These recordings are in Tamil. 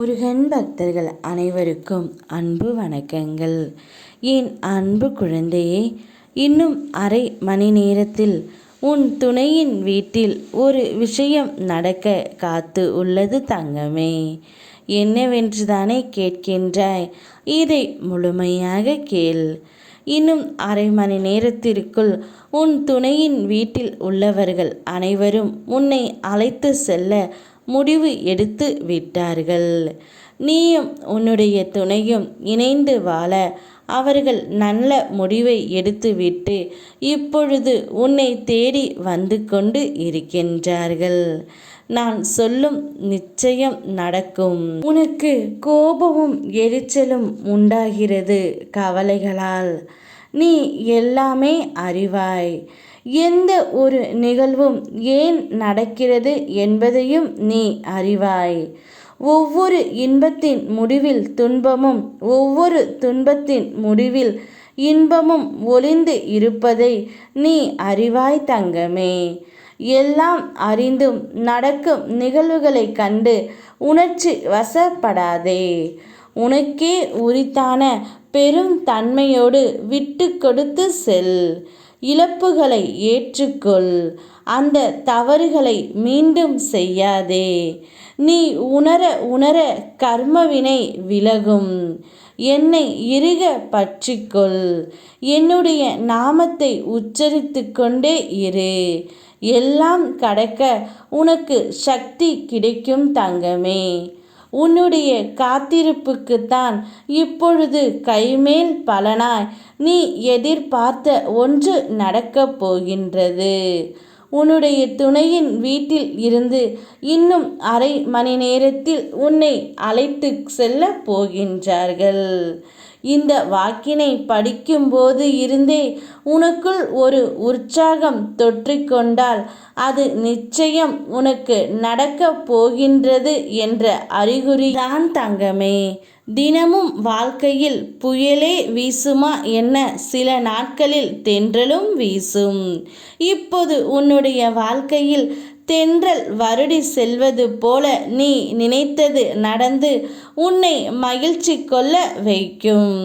முருகன் பக்தர்கள் அனைவருக்கும் அன்பு வணக்கங்கள். என் அன்பு குழந்தையே இன்னும் அரை மணி நேரத்தில் உன் துணையின் வீட்டில் ஒரு விஷயம் நடக்க காத்து உள்ளது தங்கமே. என்னவென்று தானே கேட்கின்றாய்? இதை முழுமையாக கேள். இன்னும் அரை மணி நேரத்திற்குள் உன் துணையின் வீட்டில் உள்ளவர்கள் அனைவரும் உன்னை அழைத்து செல்ல முடிவு எடுத்து விட்டார்கள். நீயும் உன்னுடைய துணையும் இணைந்து வாழ அவர்கள் நல்ல முடிவை எடுத்துவிட்டு இப்பொழுது உன்னை தேடி வந்து கொண்டு இருக்கின்றார்கள். நான் சொல்லும் நிச்சயம் நடக்கும். உனக்கு கோபமும் எரிச்சலும் உண்டாகிறது கவலைகளால். நீ எல்லாமே அறிவாய். எந்த ஒரு நிகழ்வும் ஏன் நடக்கிறது என்பதையும் நீ அறிவாய். ஒவ்வொரு இன்பத்தின் முடிவில் துன்பமும் ஒவ்வொரு துன்பத்தின் முடிவில் இன்பமும் ஒளிந்து இருப்பதை நீ அறிவாய் தங்கமே. எல்லாம் அறிந்தும் நடக்கும் நிகழ்வுகளை கண்டு உணர்ச்சி வசப்படாதே. உனக்கே உரித்தான பெரும் தன்மையோடு விட்டு கொடுத்து செல். இழப்புகளை ஏற்றுக்கொள். அந்த தவறுகளை மீண்டும் செய்யாதே. நீ உணர உணர கர்மவினை விலகும். என்னை இறுக பற்றிக்கொள். என்னுடைய நாமத்தை உச்சரித்து கொண்டே இரு. எல்லாம் கடக்க உனக்கு சக்தி கிடைக்கும் தங்கமே. உன்னுடைய காத்திருப்புக்குத்தான் இப்பொழுது கைமேல் பலனாய். நீ எதிர்பார்த்த ஒன்று நடக்கப் போகின்றது. உன்னுடைய துணையின் வீட்டில் இருந்து இன்னும் அரை மணி நேரத்தில் உன்னை அழைத்து செல்ல போகின்றார்கள். இந்த வாக்கினை படிக்கும்போது இருந்தே உனக்குள் ஒரு உற்சாகம் தொற்றிக்கொண்டால் அது நிச்சயம் உனக்கு நடக்கப் போகின்றது என்ற அறிகுறி தான் தங்கமே. தினமும் வாழ்க்கையில் புயலே வீசுமா என்ன சில நாட்களில் தென்றலும் வீசும். இப்போது உன்னுடைய வாழ்க்கையில் தென்றல் வருடி செல்வது போல நீ நினைத்தது நடந்து உன்னை மகிழ்ச்சி கொள்ள வைக்கும்.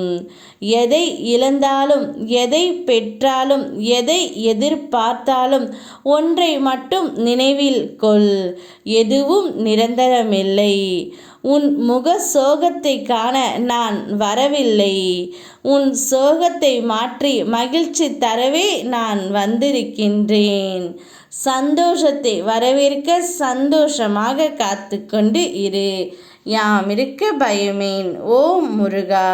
எதை இழந்தாலும் எதை பெற்றாலும் எதை எதிர்பார்த்தாலும் ஒன்றை மட்டும் நினைவில் கொள். எதுவும் நிரந்தரமில்லை. உன் முக சோகத்தை காண நான் வரவில்லை. உன் சோகத்தை மாற்றி மகிழ்ச்சி தரவே நான் வந்திருக்கின்றேன். சந்தோஷத்தை வரவேற்க சந்தோஷமாக காத்து கொண்டு இரு. யாம் இருக்க பயமேன் ஓ முருகா!